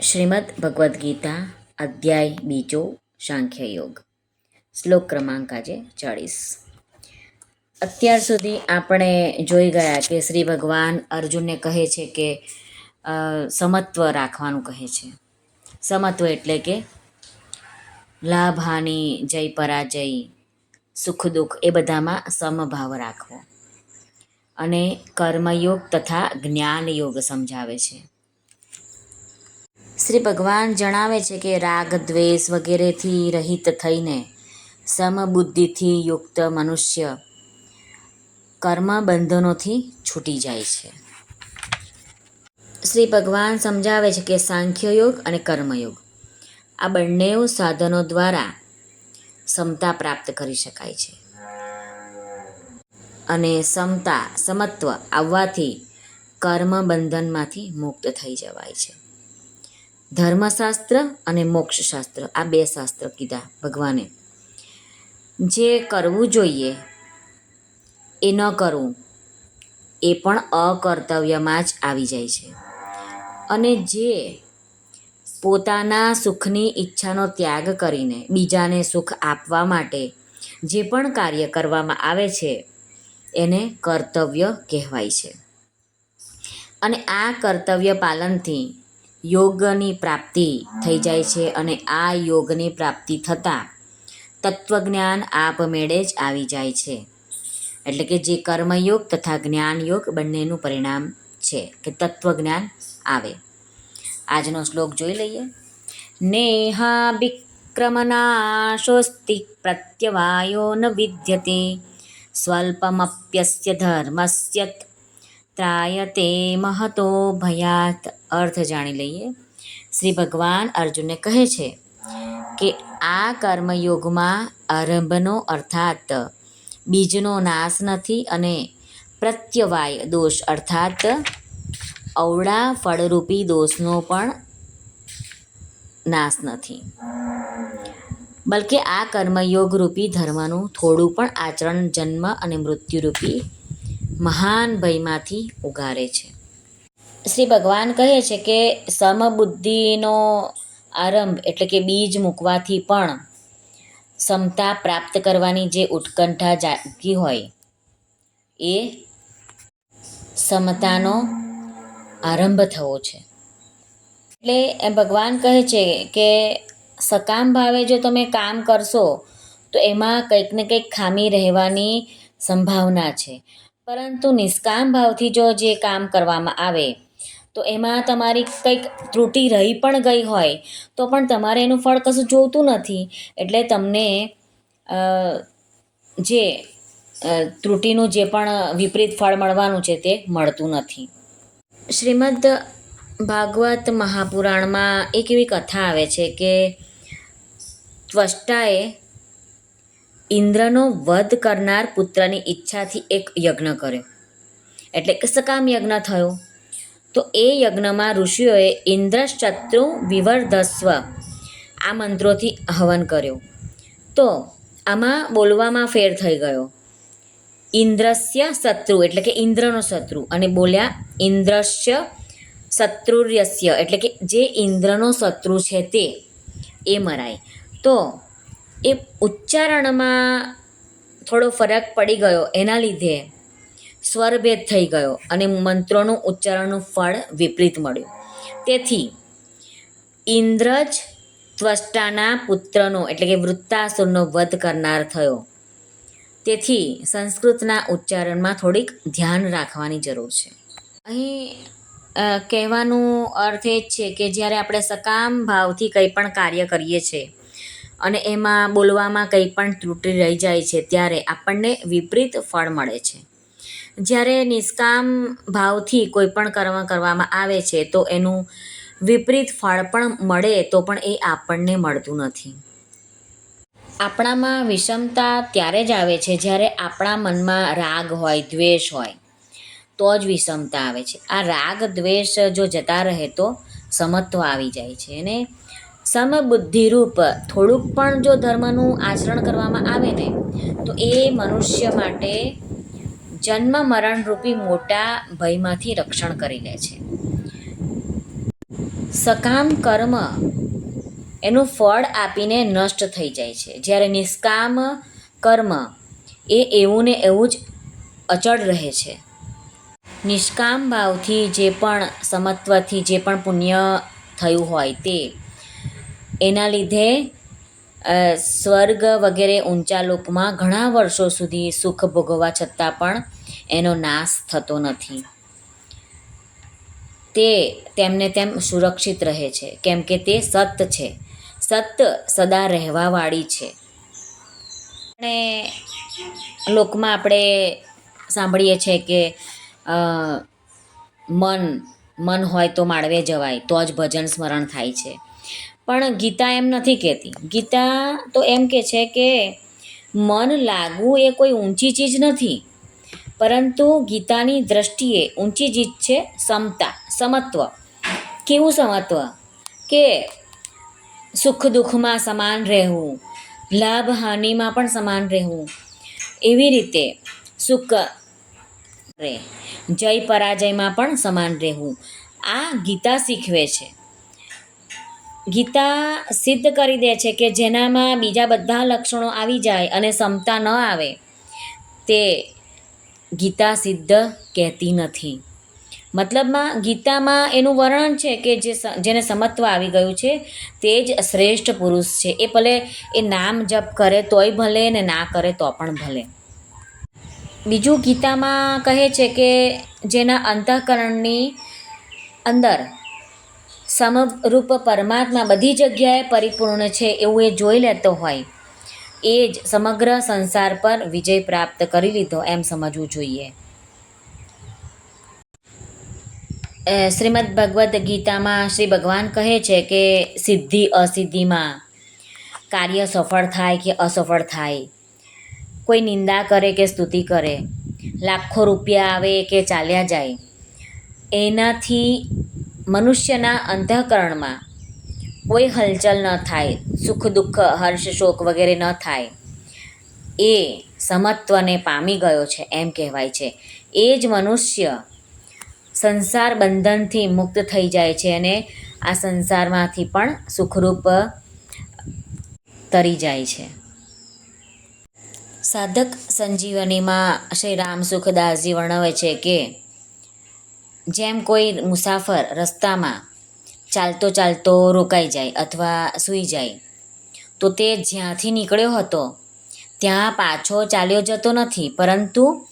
શ્રીમદ ભગવદ્ ગીતા, અધ્યાય બીજો, સાંખ્ય યોગ. શ્લોક ક્રમાંક આજે ચાળીસ. અત્યાર સુધી આપણે જોઈ ગયા કે શ્રી ભગવાન અર્જુનને કહે છે કે સમત્વ રાખવાનું કહે છે. સમત્વ એટલે કે લાભ હાનિ જય, પરાજય, સુખ, દુઃખ એ બધામાં સમભાવ રાખવો. અને કર્મયોગ તથા જ્ઞાન યોગ સમજાવે છે. શ્રી ભગવાન જણાવે છે કે રાગ, દ્વેષ વગેરેથી રહિત થઈને સમબુદ્ધિથી યુક્ત મનુષ્ય કર્મ બંધનોથી છૂટી જાય છે. શ્રી ભગવાન સમજાવે છે કે સાંખ્ય યોગ અને કર્મયોગ આ બંને સાધનો દ્વારા સમતા પ્રાપ્ત કરી શકાય છે. અને સમતા, સમત્વ આવવાથી કર્મ બંધનમાંથી મુક્ત થઈ જવાય છે. ધર્મશાસ્ત્ર અને મોક્ષશાસ્ત્ર. આ બે શાસ્ત્ર કીધા ભગવાને. જે કરવું જોઈએ, એ ન કરવું, એ પણ અકર્તવ્યમાં જ આવી જાય છે. અને જે પોતાના સુખની ઈચ્છાનો ત્યાગ કરીને બીજાને સુખ આપવા માટે જે પણ કાર્ય કરવામાં આવે છે, એને કર્તવ્ય કહેવાય છે. અને આ કર્તવ્ય પાલનથી યોગની પ્રાપ્તિ થઈ જાય છે અને આ યોગની પ્રાપ્તિ થતાં તત્વજ્ઞાન આપમેળે જ આવી જાય છે. એટલે કે જે કર્મયોગ તથા જ્ઞાન યોગ બંનેનું પરિણામ છે કે તત્વજ્ઞાન આવે. આજનો શ્લોક જોઈ લઈએ. નેહા વિક્રમનાશોસ્તિ પ્રત્યવાયો ન વિદ્યતે. સ્વલ્પમપ્યસ્ય ધર્મસ્ય ત્રાયતે મહતો ભયાત અર્થ જાણી લઈએ શ્રી ભગવાન અર્જુનને કહે છે કે આ કર્મયોગમાં આરંભનો અર્થાત બીજનો નાશ નથી અને પ્રત્યવાય દોષ અર્થાત અવળા ફળરૂપી દોષનો પણ નાશ નથી બલકે આ કર્મયોગ રૂપી ધર્મનું થોડું પણ આચરણ જન્મ અને મૃત્યુરૂપી મહાન ભયમાંથી ઉગારે છે. શ્રી ભગવાન કહે છે કે સમબુદ્ધિનો આરંભ એટલે કે બીજ મૂકવાથી પણ સમતા પ્રાપ્ત કરવાની જે ઉત્કંઠા જાગી હોય એ સમતાનો આરંભ થવો છે. એટલે એ ભગવાન કહે છે કે સકામ ભાવે જો તમે કામ કરશો તો એમાં કંઈક ને કંઈક ખામી રહેવાની સંભાવના છે. પરંતુ નિષ્કામ ભાવથી જો જે કામ કરવામાં આવે, તો એમાં તમારી કંઈક ત્રુટિ રહી પણ ગઈ હોય, તો પણ તમારે એનું ફળ કશું જોતું નથી. એટલે તમને જે ત્રુટિનું જે પણ વિપરીત ફળ મળવાનું છે તે મળતું નથી. શ્રીમદ ભાગવત મહાપુરાણમાં એક એવી કથા આવે છે કે, ત્વષ્ટાએ ઇન્દ્રનો વધ કરનાર પુત્રની ઈચ્છાથી એક યજ્ઞ કર્યો. એટલે કે સકામ યજ્ઞ થયો. તો એ યજ્ઞમાં ઋષિઓએ ઇન્દ્રશત્રુ વિવર્ધસ્વ આ મંત્રોથી હવન કર્યો. તો આમાં બોલવામાં ફેર થઈ ગયો. ઇન્દ્રસ્ય શત્રુ, એટલે કે ઇન્દ્રનો શત્રુ, અને બોલ્યા ઇન્દ્રસ્ય શત્રુર્યસ્ય, એટલે કે જે ઇન્દ્રનો શત્રુ છે તે, એ મરાય. તો એ ઉચ્ચારણમાં થોડો ફરક પડી ગયો. એના લીધે સ્વરભેદ થઈ ગયો અને મંત્રોનું ઉચ્ચારણનું ફળ વિપરીત મળ્યું. તેથી ઇન્દ્ર જ ત્વષ્ટાના પુત્રનો, એટલે કે વૃત્તાસુરનો વધ કરનાર થયો. તેથી સંસ્કૃતના ઉચ્ચારણમાં થોડીક ધ્યાન રાખવાની જરૂર છે. અહીં કહેવાનું અર્થ એ જ છે કે જ્યારે આપણે સકામ ભાવથી કંઈ પણ કાર્ય કરીએ છીએ અને એમાં બોલવામાં કંઈ પણ ત્રુટિ રહી જાય છે, ત્યારે આપણને વિપરીત ફળ મળે છે. જ્યારે નિષ્કામ ભાવથી કોઈ પણ કર્મ કરવામાં આવે છે, તો એનું વિપરીત ફળ પણ મળે તો પણ એ આપણને મળતું નથી. આપણામાં વિષમતા ત્યારે જ આવે છે, જ્યારે આપણા મનમાં રાગ હોય, દ્વેષ હોય, તો જ વિષમતા આવે છે. આ રાગ, દ્વેષ જો જતા રહે તો સમત્વ આવી જાય છે. અને સમબુદ્ધિરૂપ થોડુંક પણ જો ધર્મનું આચરણ કરવામાં આવે ને, તો એ મનુષ્ય માટે જન્મ મરણરૂપી મોટા ભયમાંથી રક્ષણ કરી લે છે. સકામ કર્મ એનું ફળ આપીને નષ્ટ થઈ જાય છે. જ્યારે નિષ્કામ કર્મ એ એવું ને એવું જ અચળ રહે છે. નિષ્કામ ભાવથી જે પણ સમત્વથી જે પણ પુણ્ય થયું હોય તે એના લીધે સ્વર્ગ વગેરે ઊંચા લોકમાં ઘણા વર્ષો સુધી સુખ ભોગવવા છતાં પણ એનો નાશ થતો નથી. તે તેમને તેમ સુરક્ષિત રહે છે, કેમ કે તે સત છે. સત સદા રહેવાવાળી છે. અને લોકમાં આપણે સાંભળીએ છીએ કે મન મન હોય તો માળવે જવાય, તો જ ભજન સ્મરણ થાય છે. પણ ગીતા એમ નથી કહેતી. ગીતા તો એમ કે છે કે મન લાગવું એ કોઈ ઊંચી ચીજ નથી, પરંતુ ગીતાની દ્રષ્ટિએ ઊંચી ચીજ છે સમતા, સમત્વ. કેવું સમત્વ? કે સુખ દુઃખમાં સમાન રહેવું, લાભ હાનિમાં પણ સમાન રહેવું. એવી રીતે સુખ રહે, જય પરાજયમાં પણ સમાન રહેવું. આ ગીતા શીખવે છે. ગીતા સિદ્ધ કરી દે છે કે જેનામાં બીજા બધા લક્ષણો આવી જાય અને સમતા ન આવે, તે ગીતા સિદ્ધ કહેતી નથી. મતલબમાં ગીતામાં એનું વર્ણન છે કે જે જેને સમત્વ આવી ગયું છે, તે જ શ્રેષ્ઠ પુરુષ છે. એ ભલે એ નામ જપ કરે તોય ભલે ને ના કરે તો પણ ભલે. બીજું ગીતામાં કહે છે કે જેના અંતઃકરણની અંદર સમરૂપ પરમાત્મા બધી જગ્યાએ પરિપૂર્ણ છે એવું એ જોઈ લેતો હોય. એ જ સમગ્ર સંસાર પર વિજય પ્રાપ્ત કરી લીધો એમ સમજવું જોઈએ. શ્રીમદ્ ભગવદ્ ગીતામાં શ્રી ભગવાન કહે છે કે સિદ્ધિ અસિદ્ધિમાં કાર્ય સફળ થાય કે અસફળ થાય. કોઈ નિંદા કરે કે સ્તુતિ કરે, લાખો રૂપિયા આવે કે ચાલ્યા જાય, એનાથી મનુષ્યના અંતઃકરણમાં કોઈ હલચલ ન થાય, સુખ દુઃખ, હર્ષ, શોક વગેરે ન થાય, એ સમત્વને પામી ગયો છે એમ કહેવાય છે. એ જ મનુષ્ય સંસાર બંધનથી મુક્ત થઈ જાય છે અને આ સંસારમાંથી પણ સુખરૂપ તરી જાય છે. સાધક સંજીવનીમાં શ્રી રામ સુખદાસજી વર્ણવે છે કે જેમ કોઈ મુસાફર રસ્તામાં ચાલતો ચાલતો રોકાઈ જાય અથવા સૂઈ જાય, તો તે જ્યાંથી નીકળ્યો હતો, ત્યાં પાછો ચાલ્યો જતો નથી. પરંતુ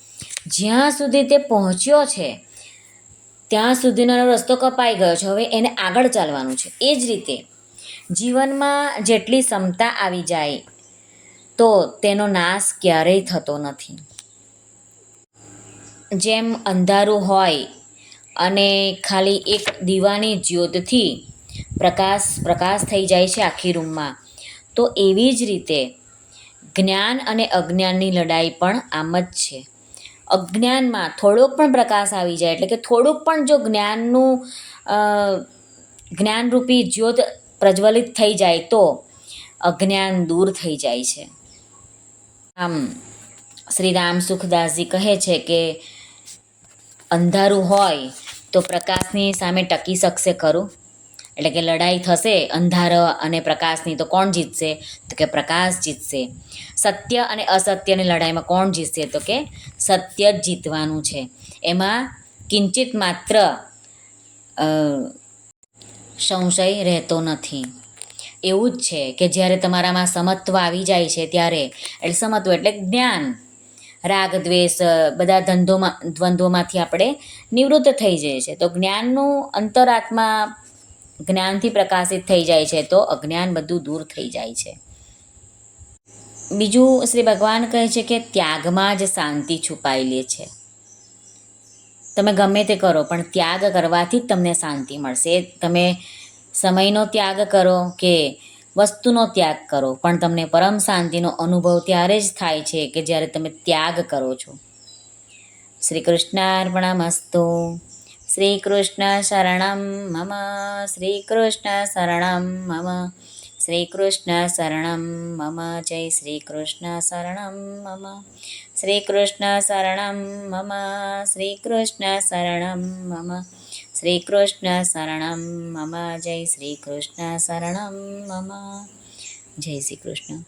જ્યાં સુધી તે પહોંચ્યો છે, ત્યાં સુધીનો રસ્તો કપાઈ ગયો છે. હવે એને આગળ ચાલવાનું છે. એ જ રીતે જીવનમાં જેટલી ક્ષમતા આવી જાય, તો તેનો નાશ ક્યારેય થતો નથી. જેમ અંધારું હોય અને ખાલી એક દીવાની જ્યોતથી પ્રકાશ પ્રકાશ થઈ જાય છે આખી રૂમમાં. તો એવી જ રીતે જ્ઞાન અને અજ્ઞાનની લડાઈ પણ આમ જ છે. અજ્ઞાનમાં થોડોક પણ પ્રકાશ આવી જાય, એટલે કે થોડુંક પણ જો જ્ઞાનનું જ્ઞાનરૂપી જ્યોત પ્રજ્વલિત થઈ જાય તો અજ્ઞાન દૂર થઈ જાય છે. આમ શ્રી રામ સુખદાસજી કહે છે કે અંધારું હોય તો પ્રકાશની સામે ટકી શકશે ખરું? એટલે કે લડાઈ થશે અંધાર અને પ્રકાશની તો કોણ જીતશે? તો કે પ્રકાશ જીતશે. સત્ય અને અસત્યની લડાઈમાં કોણ જીતશે? તો કે સત્ય જ જીતવાનું છે. એમાં કિંચિત માત્ર સંશય રહેતો નથી. એવું જ છે કે જ્યારે તમારામાં સમત્વ આવી જાય છે ત્યારે, એટલે સમત્વ એટલે જ્ઞાન. રાગ, દ્વેષ, બધા ધંધોમાં, દ્વંદ્વોમાંથી આપણે નિવૃત્ત થઈ જઈએ છીએ. તો જ્ઞાનનું અંતરાત્મા જ્ઞાનથી પ્રકાશિત થઈ જાય છે, તો અજ્ઞાન બધું દૂર થઈ જાય છે. બીજું શ્રી ભગવાન કહે છે કે ત્યાગમાં જ શાંતિ છુપાયેલી છે. તમે ગમે તે કરો, પણ ત્યાગ કરવાથી જ તમને શાંતિ મળશે. તમે સમયનો ત્યાગ કરો કે વસ્તુનો ત્યાગ કરો. પણ તમને પરમ શાંતિનો અનુભવ ત્યારે જ થાય છે કે જ્યારે તમે ત્યાગ કરો છો. શ્રી કૃષ્ણાર્પણમસ્તુ. શ્રી કૃષ્ણ શરણમ મમ. શ્રી કૃષ્ણ શરણમ મમ. શ્રી કૃષ્ણ શરણમ મમ. જય શ્રી કૃષ્ણ શરણમ મમ. શ્રી કૃષ્ણ શરણમ મમ. શ્રી કૃષ્ણ શરણમ મમ. શ્રી કૃષ્ણ શરણમ મમ જય શ્રી કૃષ્ણ શરણમ મમ જય શ્રી કૃષ્ણ